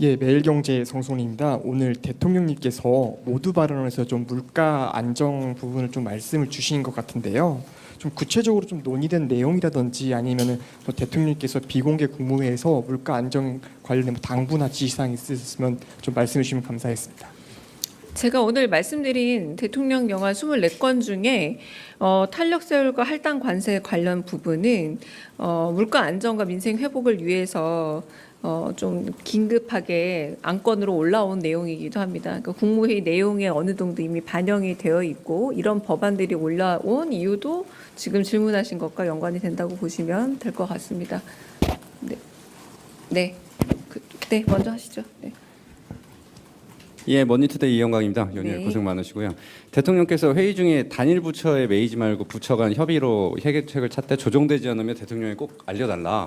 예, 매일경제 성송입니다. 오늘 대통령님께서 모두 발언에서 좀 물가 안정 부분을 좀 말씀을 주신 것 같은데요. 좀 구체적으로 좀 논의된 내용이라든지 아니면은 뭐 대통령님께서 비공개 국무회에서 물가 안정 관련된 뭐 당부나 지시사항 있으시면 좀 말씀해 주시면 감사하겠습니다. 제가 오늘 말씀드린 대통령 영화 24건 중에 어, 탄력 세율과 할당 관세 관련 부분은 어, 물가 안정과 민생 회복을 위해서 어, 좀 긴급하게 안건으로 올라온 내용이기도 합니다. 그러니까 국무회의 내용에 어느 정도 이미 반영이 되어 있고 이런 법안들이 올라온 이유도 지금 질문하신 것과 연관이 된다고 보시면 될 것 같습니다. 네, 네, 그, 네 먼저 하시죠. 네. 예, 머니투데이 이영광입니다. 연휴에 네. 고생 많으시고요. 대통령께서 회의 중에 단일 부처에 매이지 말고 부처 간 협의로 해결책을 찾되 조정되지 않으면 대통령이 꼭 알려달라